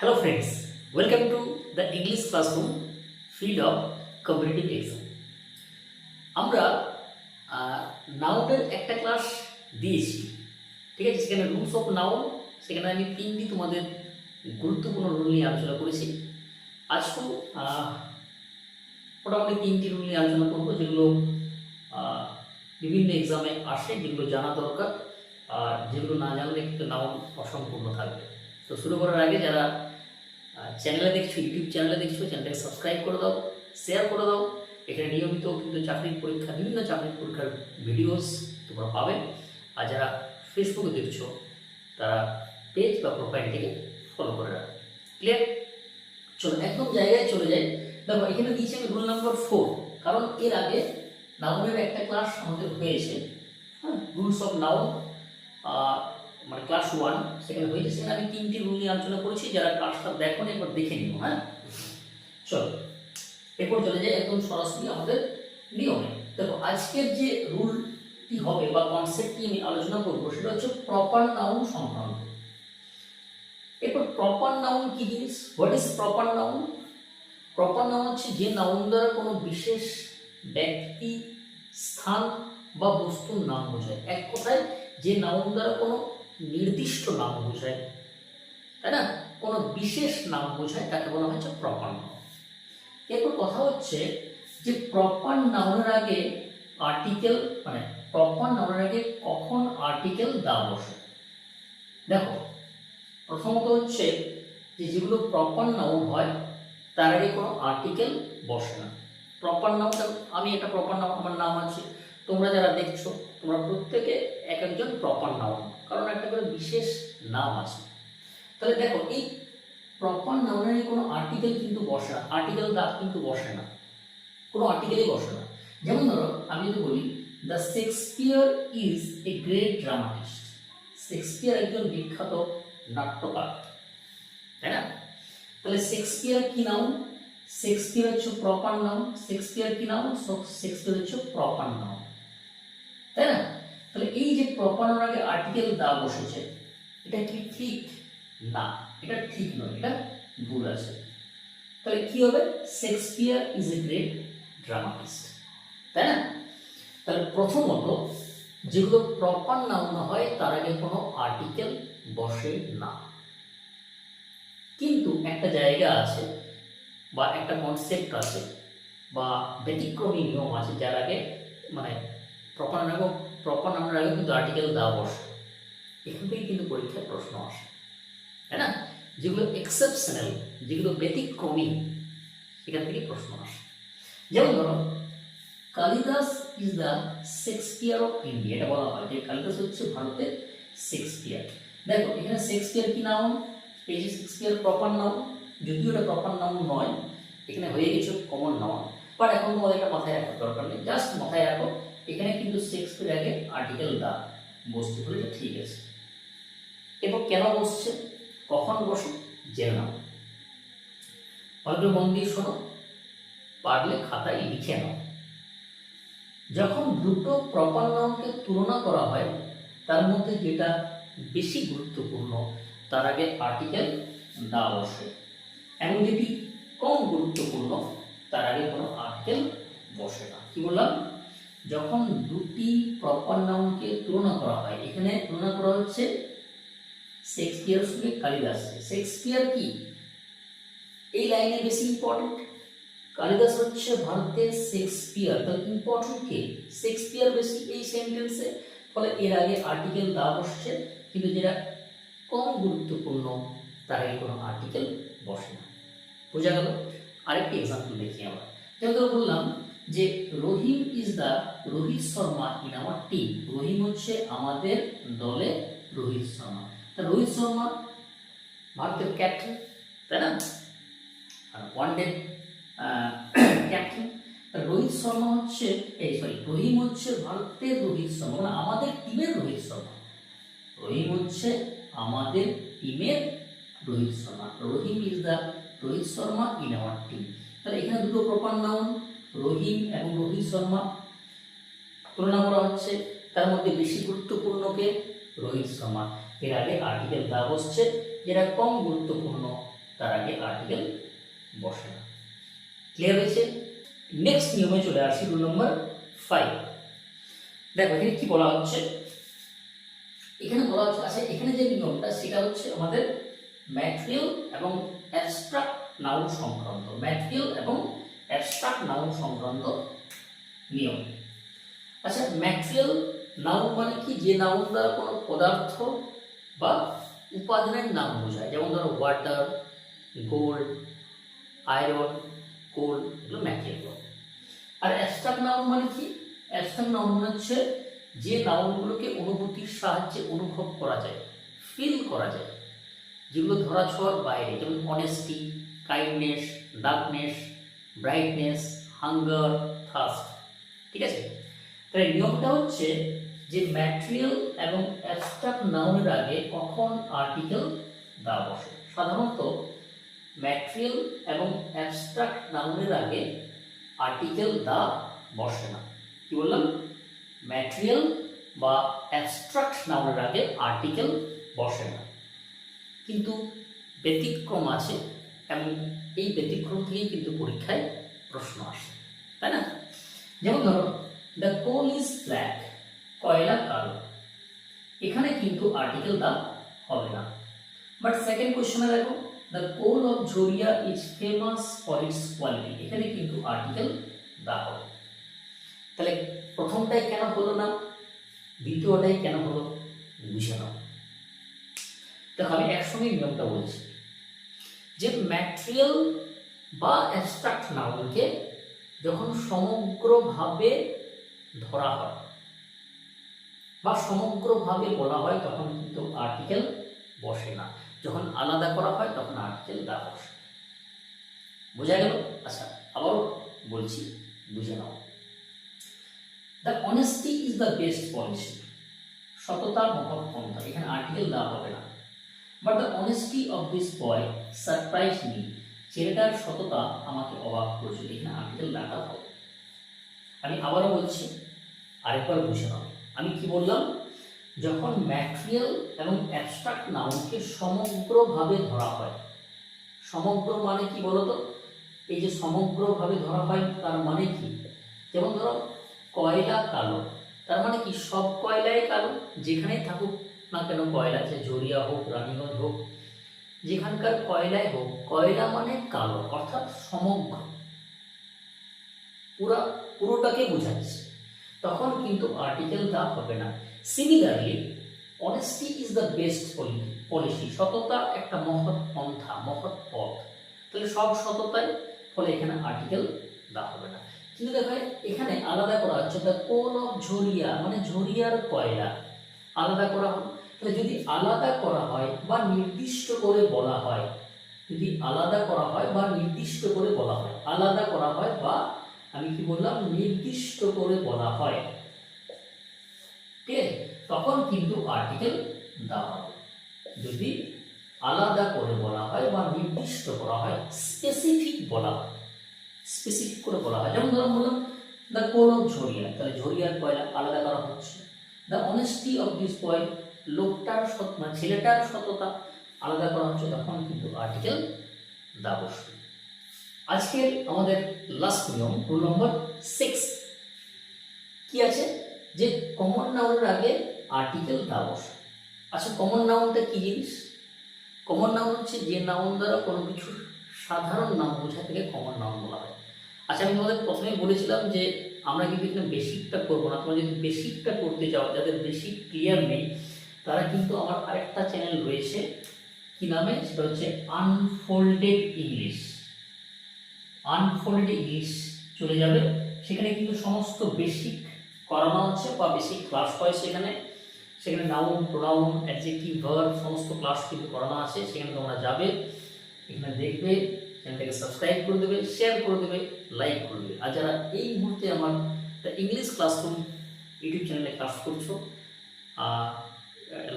Hello friends, welcome to the English classroom field of competitive exam. আমরা নাউনের একটা class দিয়েছি। ঠিক আছে সেখানে রুলস অফ নাউন সেখানে আমি তিনটি তোমাদের গুরুত্বপূর্ণ রুল নিয়ে আলোচনা করেছি। আজকেও মোটামুটি তিনটি রুল নিয়ে আলোচনা করব যেগুলো বিভিন্ন এক্সামে আসে যেগুলো জানা দরকার আর যেগুলো না জানলে কিন্তু নাউন অসম্পূর্ণ থাকবে। তো শুরু করার আগে যারা চ্যানেলে দেখছ ইউটিউব চ্যানেলে দেখছ চ্যানেলটাকে সাবস্ক্রাইব করে দাও শেয়ার করে দাও। এখানে নিয়মিত কিন্তু চাকরির পরীক্ষা, বিভিন্ন চাকরির পরীক্ষার ভিডিওস তোমরা পাবে। আর যারা ফেসবুকে দেখছ, তারা পেজ বা প্রোফাইলটিকে ফলো করে রাখো। ক্লিয়ার চলো, একদম জায়গায় চলে যাই। দেখো, এখানে দিয়েছি আমি রুল নাম্বার ফোর কারণ এর আগে নাউনের একটা ক্লাস আমাদের হয়েছে। হ্যাঁ রুলস অফ নাউন মানে ক্লাস ওয়ান সেখানে হয়েছে সেখানে আমি তিনটি রুল নিয়ে আলোচনা করেছি, যারা ক্লাসটা দেখো একবার দেখে নিও হ্যাঁ? চলো, এরপর চলে যাই একদম সরাসরি আমাদের নিয়মে। দেখো, আজকের যে রুলটি হবে বা কনসেপ্টটি আমি আলোচনা করব, সেটা হচ্ছে প্রপার নাউন সংক্রান্ত। এরপর প্রপার নাউন কি জিনিস? What is proper noun proper noun হচ্ছে যে নাউন দ্বারা কোনো বিশেষ ব্যক্তি, স্থান বা বস্তুর নাম বোঝায়। এক কথায়, যে নাউন দ্বারা কোনো নির্দিষ্ট নাম বোঝায়, তাই না? কোনো বিশেষ নাম বোঝায়, তাকে বলা হচ্ছে প্রপার নাউন এরপর কথা হচ্ছে যে প্রপার নাউনের আগে আর্টিকেল মানে প্রপার নাউনের আগে কখন আর্টিকেল দা বসে? দেখো, প্রথমত হচ্ছে যে যেগুলো প্রপার নাউন হয়, তার আগে কোনো আর্টিকেল বসে না। প্রপার নাউন আমি একটা প্রপার নাউন আমার নাম আছে। তোমরা যারা দেখছ, তোমরা প্রত্যেকে এক একজন প্রপার নাউন কারণ একটা করে বিশেষ নাম আছে। তাহলে দেখো, এই প্রপার নাউনের কোনো আর্টিকেল কিন্তু বসে না আর্টিকেল দা কিন্তু বসে না। কোনো আর্টিকেলই বসে না। যেমন ধরো, আমি যদি বলি the Shakespeare is a great dramatist Shakespeare একজন বিখ্যাত নাট্যকার, তাই না? তাহলে শেক্সপিয়ার কি নাউন শেক্সপিয়ার হচ্ছে প্রপার নাম শেক্সপিয়ার কি নাউন শেক্সপিয়ার হচ্ছে প্রপার নাউন তাই না? তাহলে এই যে প্রপার আগে আর্টিকেল দা বসেছে, এটা কি ঠিক? না, এটা ঠিক নয়, এটা ভুল আছে। তাহলে কি হবে? Shakespeare is a great dramatist তাই না? তাহলে প্রথমত যেগুলো প্রপার নাউন হয়, তার আগে কোনো আর্টিকেল বসে না। কিন্তু একটা জায়গা আছে, বা একটা কনসেপ্ট আছে, বা ব্যতিক্রমী নিয়ম আছে, যার আগে মানে প্রপার নাম প্রপার নামের আগে কিন্তু আর্টিকেল দেওয়া বসে। এখান কিন্তু পরীক্ষায় প্রশ্ন আসে। তাই না? যেগুলো এক্সেপশনাল যেগুলো ব্যতিক্রমী সেখান থেকে প্রশ্ন আসে। যেমন ধরো Kalidas is the Shakespeare of India এটা বলা হয় যে কালিদাস হচ্ছে ভারতের শেক্সপিয়ার দেখো এখানে শেক্সপিয়ার কি নাম এই যে শেক্সপিয়ার প্রপার নাম যদিও এটা প্রপার নাম নয় এখানে হয়ে গেছে কমন নাম বাট এখন তোমাদের এটা মাথায় রাখার দরকার নেই। জাস্ট মাথায় রাখো এখানে কিন্তু শেক্সপিয়ার আগে আর্টিকেল দা বসতে এটা ঠিক আছে। এরপর কেন বসছে? কখন বসে? জেনে নাও। ভালো মন দিয়ে শোনো, পারলে খাতায় লিখে নাও। যখন দুটো প্রপার নাউনকে তুলনা করা হয়, তার মধ্যে যেটা বেশি গুরুত্বপূর্ণ, তার আগে আর্টিকেল দা বসে। এবং যেটি কম গুরুত্বপূর্ণ, তার আগে কোনো আর্টিকেল বসে না। কি বললাম? যখন দুটি প্রপার নাউনকে তুলনা করা হয়, এখানে তুলনা করা হচ্ছে শেক্সপিয়ার সঙ্গে কালিদাস। শেক্সপিয়ার কি? এই লাইনে বেশি ইম্পর্টেন্ট কালিদাস হচ্ছে ভারতের শেক্সপিয়ার তাহলে ইম্পর্টেন্ট কে? শেক্সপিয়ার বেশি এই সেন্টেন্সে ফলে এর আগে আর্টিকেল দা বসছে, কিন্তু যেটা কম গুরুত্বপূর্ণ, তার আগে কোনো আর্টিকেল বসে না। বোঝা গেল? আরেকটি এক্সাম্পল দেখি আমরা। যেমন বললাম যে Rahim is the Rohit Sharma in আমার টিম রহিম হচ্ছে আমাদের দলে রোহিত শর্মা। তা রোহিত শর্মা ভারতের ক্যাপ্টেন তাই না? আর one day captain Rohit Sharma হচ্ছে, এই সরি রহিম হচ্ছে ভারতের রোহিত শর্মা মানে আমাদের টিমের রোহিত শর্মা। রহিম হচ্ছে আমাদের টিমের Rohit Sharma. Rahim is the Rohit Sharma in our team তাহলে এখানে দুটো প্রপার নাউন রহিম এবং রোহিত শর্মা তুলনা করা হচ্ছে। তার মধ্যে বেশি গুরুত্বপূর্ণকে রোহিত শর্মা। এর আগে আর্টিকেল দা বসছে, যেটা কম গুরুত্বপূর্ণ, তার আগে আর্টিকেল বসে না। ক্লিয়ার হয়েছে? নেক্সট নিয়মে চলে আসি রুল নম্বর ফাইভ দেখো, এখানে কি বলা হচ্ছে? এখানে বলা হচ্ছে আচ্ছা এখানে যে নিয়মটা, সেটা হচ্ছে আমাদের ম্যাটেরিয়াল এবং অ্যাবস্ট্রাক্ট নাউন সংক্রান্ত। ম্যাটেরিয়াল এবং অ্যাবস্ট্রাক্ট নাউন সংক্রান্ত নিয়ম। আচ্ছা ম্যাটেরিয়াল নাউন মানে কি? যে নাউন দ্বারা কোনো পদার্থ বা উপাদানের নাম বোঝায়। যেমন ধরো ওয়াটার গোল্ড আয়রন কোল এগুলো ম্যাটেরিয়াল আর অ্যাবস্ট্রাক্ট নাউন মানে কি? অ্যাবস্ট্রাক্ট নাউন মানে হচ্ছে যে নাউনগুলোকে অনুভূতির সাহায্যে অনুভব করা যায় ফিল করা যায়। যেগুলো ধরা ছোঁয়ার বাইরে, যেমন honesty kindness darkness brightness hunger thirst ঠিক আছে? তাহলে নিয়মটা হচ্ছে যে ম্যাটেরিয়াল এবং অ্যাবস্ট্রাক্ট নাউনের আগে কখন আর্টিকেল দা বসে? সাধারণত ম্যাটেরিয়াল এবং অ্যাবস্ট্রাক্ট নাউনের আগে আর্টিকেল দা বসে না। কি বললাম? ম্যাটেরিয়াল বা অ্যাবস্ট্রাক্ট নাউনের আগে আর্টিকেল বসে না। কিন্তু ব্যতিক্রম আছে এবং এই ব্যতিক্রম থেকেই কিন্তু পরীক্ষায় প্রশ্ন আসে, তাই না? যেমন ধরো দ্য কোল ইজ ব্ল্যাক কয়লা কালো। এখানে কিন্তু আর্টিকেল দা হবে না। বাট সেকেন্ড কোশ্চেনে দেখো the coal of Jharia is famous for its quality এখানে কিন্তু আর্টিকেল দা হবে। তাহলে প্রথমটাই কেন হলো না? দ্বিতীয়টাই কেন হলো? বুঝে নাও। দেখো, আমি একসঙ্গে নিয়মটা বলছি। যে ম্যাটেরিয়াল বা অ্যাবস্ট্রাক্ট নাউনকে যখন সমগ্রভাবে ধরা হয় বা সমগ্রভাবে বলা হয়, তখন কিন্তু আর্টিকেল বসে না। যখন আলাদা করা হয়, তখন আর্টিকেল দা বসে। বোঝা গেল? আচ্ছা আবার বলছি, বুঝে নাও। The honesty is the best policy সততার মহৎ পন্থা এখানে আর্টিকেল দেওয়া হবে না। But the honesty of this boy surprise me ছেলেটার সততা আমাকে অবাক করেছিল। এখানে আর্টিকেল দেখা হবে আমি আবারও বলছি, আরেকবার বুঝে নাও। আমি কি বললাম? যখন ম্যাটেরিয়াল এবং অ্যাবস্ট্রাক্ট নাউনকে সমগ্রভাবে ধরা হয়, সমগ্র মানে কি বলতো? এই যে সমগ্রভাবে ধরা হয়, তার মানে কি? যেমন ধরো, কয়লা কালো। তার মানে কি? সব কয়লাই কালো। যেখানেই থাকুক না কেন কয়লা যে জরিয়া হোক, রানীগঞ্জ হোক যেখানকার কয়লাই হোক, কয়লা মানে কালো, অর্থাৎ সমগ্র। পুরা পুরোটাকে বোঝাচ্ছে। তখন কিন্তু আর্টিকেল দা হবে না। Similarly honesty is the best policy সততা একটা মহৎ পন্থা, মহৎ পথ। তাহলে সব সততাই ফলে এখানে আর্টিকেল দা হবে না। কিন্তু দেখো, এখানে আলাদা করা হচ্ছে। দ্য কোল অফ ঝরিয়া মানে ঝরিয়ার কয়লা, আলাদা করা তাহলে যদি আলাদা করা হয় বা নির্দিষ্ট করে বলা হয়, যদি আলাদা করা হয় বা নির্দিষ্ট করে বলা হয়, আলাদা করা হয় বা আমি কি বললাম, নির্দিষ্ট করে বলা হয় ঠিক তখন কিন্তু আর্টিকেল দেওয়া হবে। যদি আলাদা করে বলা হয় বা নির্দিষ্ট করা হয় স্পেসিফিক বলা হয় স্পেসিফিক করে বলা হয়। যেমন ধরুন বললাম দ্য অফ ঝরিয়া, তাহলে ঝরিয়ার কয়লা আলাদা করা হচ্ছে। The honesty of this boy লোকটার সৎ মানে ছেলেটার সততা আলাদা করা হচ্ছে তখন কিন্তু আর্টিকেল দা বসবে আজকের আমাদের লাস্ট নিয়ম রুল নম্বর সিক্স কি আছে? যে কমন নাউনের আগে আর্টিকেল দা বসে আচ্ছা কমন নাউনটা কি জিনিস? কমন নাউন হচ্ছে যে নাউন দ্বারা কোনো কিছু সাধারণ নাম বোঝা থেকে কমন নাউন বলা হয়। আচ্ছা আমি তোমাদের প্রথমে বলেছিলাম যে আমরা কিন্তু এখানে বেসিকটা করব না। তোমরা যদি বেসিকটা করতে চাও যাদের বেসিক ক্লিয়ার নেই তারা কিন্তু আমার আরেকটা চ্যানেল রয়েছে। কি নামে? সেটা হচ্ছে আনফোল্ডেড ইংলিশ আনফোল্ডেড ইংলিশ চলে যাবে। সেখানে কিন্তু সমস্ত বেসিক করানো আছে বা বেসিক ক্লাস হয় সেখানে। সেখানে নাউন প্রোনাউন অ্যাডজেক্টিভ ভার্ব সমস্ত ক্লাস কিন্তু করানো আছে। সেখানে তোমরা যাবে, এখানে দেখবে চ্যানেলটাকে সাবস্ক্রাইব করে দেবে শেয়ার করে দেবে লাইক করে দেবে। আর যারা এই মুহূর্তে আমার ইংলিশ ক্লাসরুম ইউটিউব চ্যানেলে ক্লাস করছ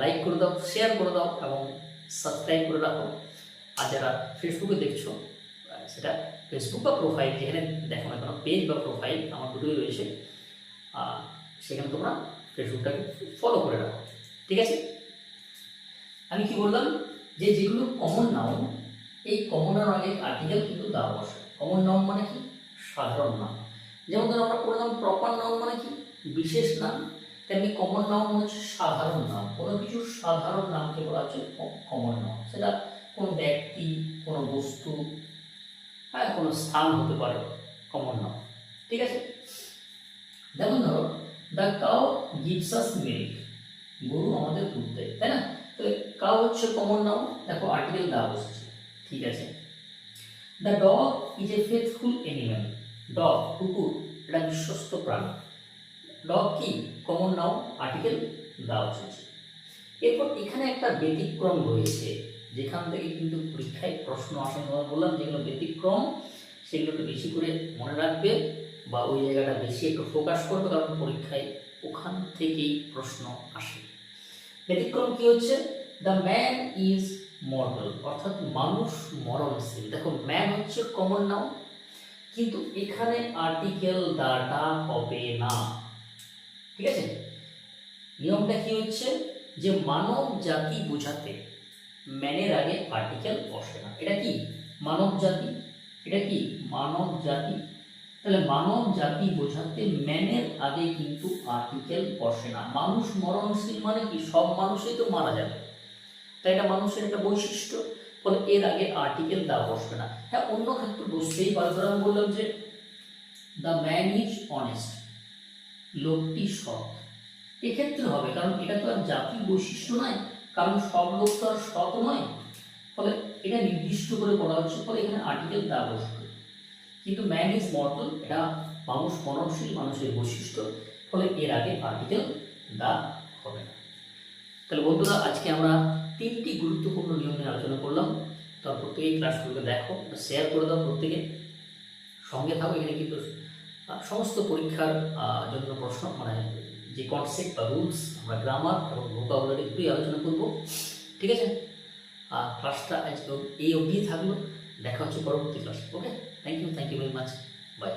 লাইক করে দাও শেয়ার করে দাও এবং সাবস্ক্রাইব করে রাখো। আর যারা ফেসবুকে দেখছ সেটা ফেসবুক বা প্রোফাইল যেখানে দেখো না কেন পেজ বা প্রোফাইল আমার দুটোই রয়েছে। সেখানে তোমরা ফেসবুকটাকে ফলো করে রাখো। ঠিক আছে? আমি কি বললাম? যে যেগুলো কমন নাউন এই কমন নাউন আগে আর্টিকেল কিন্তু দেওয়া বসে কমন নাউন মানে কি? সাধারণ নাম যেমন ধরো আমরা পড়লাম প্রপার নাউন মানে কি? বিশেষ নাম তেমনি কমন নাম হচ্ছে সাধারণ নাম কোনো কিছুর সাধারণ নামকে বলা হচ্ছে কমন নাউন সেটা কোনো ব্যক্তি, কোনো বস্তু হ্যাঁ কোনো স্থান হতে পারে কমন নাউন ঠিক আছে? যেমন ধরো the cow gives us milk গরু আমাদের দুধ দেয়, তাই না? তাহলে কাউ হচ্ছে কমন নাউন দেখো আর্টিকেল দেওয়া বসেছে। ঠিক আছে? The dog is a faithful animal dog কুকুর, এটা বিশ্বস্ত প্রাণী। ডগ কি কমন নাউন আর্টিকেল দেওয়া হয়েছে। এরপর এখানে একটা ব্যতিক্রম রয়েছে। যেখান থেকে কিন্তু পরীক্ষায় প্রশ্ন আসে আমরা বললাম যেগুলো ব্যতিক্রম, সেগুলো একটু বেশি করে মনে রাখবে বা ওই জায়গাটা বেশি একটু ফোকাস করবে, কারণ পরীক্ষায় ওখান থেকেই প্রশ্ন আসে। ব্যতিক্রম কি হচ্ছে? দ্য ম্যান ইজ মর্টাল অর্থাৎ মানুষ মরণশীল। দেখো ম্যান হচ্ছে কমন নাউন কিন্তু এখানে আর্টিকেল দাটা হবে না। ঠিক আছে? নিয়মটা কি হচ্ছে? যে মানব জাতি বোঝাতে ম্যানের আগে আর্টিকেল বসে না। এটা কি? মানব জাতি? এটা কি? মানব জাতি। তাহলে মানব জাতি বোঝাতে ম্যানের আগে কিন্তু আর্টিকেল বসে না। মানুষ মরণশীল মানে কি? সব মানুষই তো মারা যাবে। তাই এটা মানুষের একটা বৈশিষ্ট্য। ফলে এর আগে আর্টিকেল দা বসবে না। হ্যাঁ অন্য ক্ষেত্রে বসতেই পারে। ধরো আমি বললাম যে দ্য ম্যান ইজ অনেস্ট লোকটি সৎ। এক্ষেত্রে হবে, কারণ এটা তো আর জাতির বৈশিষ্ট্য নয়, কারণ সব লোক তো আর সৎ নয়। ফলে এটা নির্দিষ্ট করে বলা হচ্ছে, ফলে এখানে আর্টিকেল দেওয়া বসবে কিন্তু ম্যান ইজ মর্টাল এটা মানুষ মননশীল মানুষের বৈশিষ্ট্য, ফলে এর আগে আর্টিকেল দা হবে না। তাহলে বন্ধুরা, আজকে আমরা তিনটি গুরুত্বপূর্ণ নিয়ম নিয়ে আলোচনা করলাম। তো প্রত্যেকেই ক্লাসগুলোকে দেখো শেয়ার করে দাও প্রত্যেকে। সঙ্গে থাকো, এখানে কিন্তু সমস্ত পরীক্ষার জন্য প্রশ্ন মানে যে কনসেপ্ট বা রুলস আমরা গ্রামার এবং ভোকাবুলারি দুটোই আলোচনা করব, ঠিক আছে? আর ক্লাসটা আজকে এই অবধি থাকল। দেখা হচ্ছে পরবর্তী class okay thank you thank you very much bye